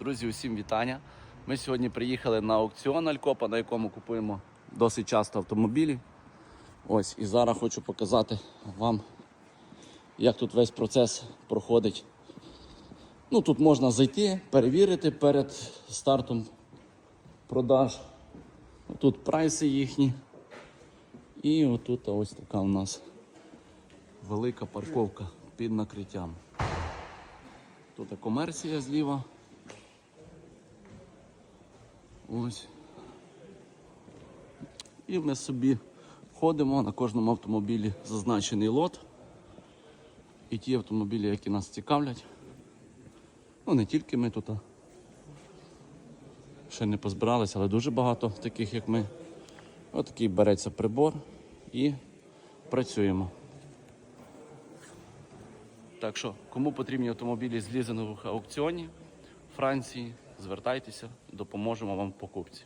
Друзі, усім вітання. Ми сьогодні приїхали на аукціон Алькопа, на якому купуємо досить часто автомобілі. Ось, і зараз хочу показати вам, як тут весь процес проходить. Ну, тут можна зайти, перевірити перед стартом продаж. Тут прайси їхні. І отут ось така у нас велика парковка під накриттям. Тут комерція зліва. Ось. І ми собі ходимо на кожному автомобілі зазначений лот. І ті автомобілі, які нас цікавлять. Ну, не тільки ми тут. Ще не позбиралися, але дуже багато таких, як ми. Отакий береться прибор і працюємо. Так що, кому потрібні автомобілі з лізингових аукціонів Франції, звертайтеся, допоможемо вам в покупці.